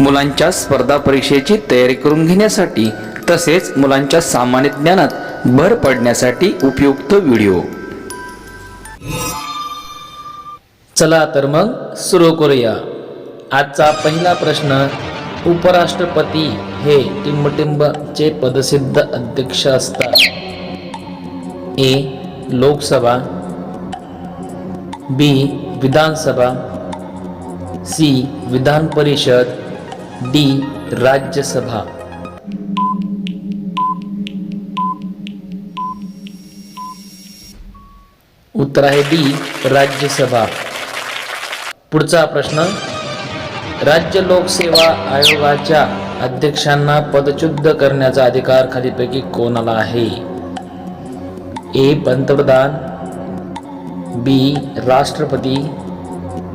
मुलांच्या स्पर्धा परीक्षेची तयारी करून घेण्यासाठी तसेच मुलांच्या सामान्य ज्ञानात भर पडण्यासाठी उपयुक्त व्हिडिओ. चला तर मग सुरू करूया. आजचा पहिला प्रश्न उपराष्ट्रपती हे टिंबटिंबचे पदसिद्ध अध्यक्ष असतात. ए लोकसभा. बी विधानसभा. C Vidhan Parishad D Rajya Sabha. उत्तर आहे डी राज्यसभा. पुढचा प्रश्न राज्य लोकसेवा आयोगाच्या अध्यक्षांना पदच्युत करण्याचा अधिकार खालीपैकी कोणाला आहे? ए. पंतप्रधान बी. राष्ट्रपती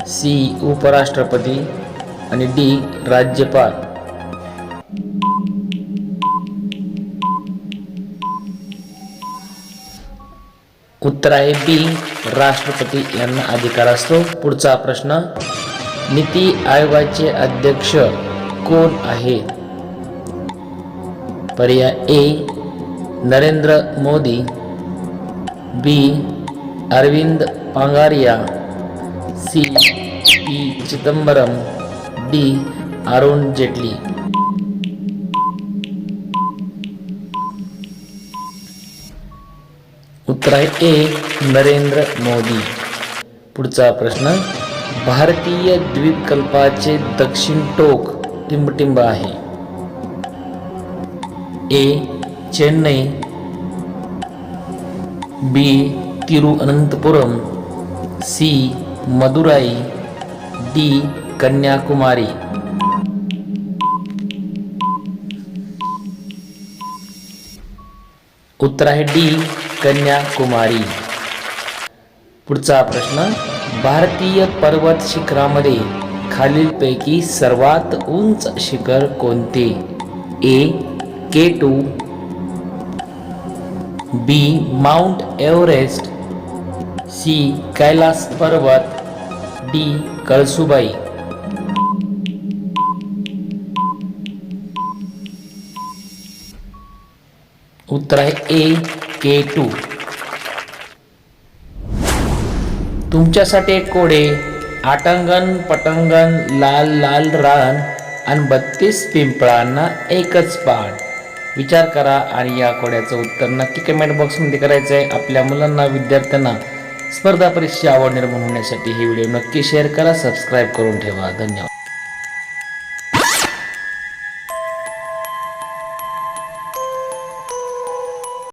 सी. उपराष्ट्रपती आणि डी राज्यपाल. उत्तर आहे बी राष्ट्रपती यांना अधिकार असतो. पुढचा प्रश्न नीती आयोगाचे अध्यक्ष कोण आहेत पर्याय A Narendra Modi. B Arvind Panagariya. C P Chidambaram. D Arun Jaitley. उत्तर आहे ए नरेंद्र मोदी. पुढचा प्रश्न भारतीय द्वीपकल्पाचे दक्षिण टोक टिंबटिंब आहे. A Chennai. B Thiruvananthapuram. C Madurai. D Kanyakumari. उत्तर आहे डी कन्याकुमारी. पुढचा प्रश्न भारतीय पर्वत शिखरामध्ये खालीलपैकी सर्वात उंच शिखर कोणते? A K two B mount Everest C Kailash Parvat D Kalsubai. उत्तर आहे ए के टू. तुमच्यासाठी एक कोडे आटांगण पटांगण लाल लाल रान आणि बत्तीस पिंपळांना एकच पान. विचार करा आणि या कोड्याचं उत्तर नक्की कमेंट बॉक्समध्ये करायचं आहे आपल्या मुलांना विद्यार्थ्यांना स्पर्धा परीक्षेची आवड निर्माण होण्यासाठी हे व्हिडिओ नक्की शेअर करा सबस्क्राईब करून ठेवा. धन्यवाद.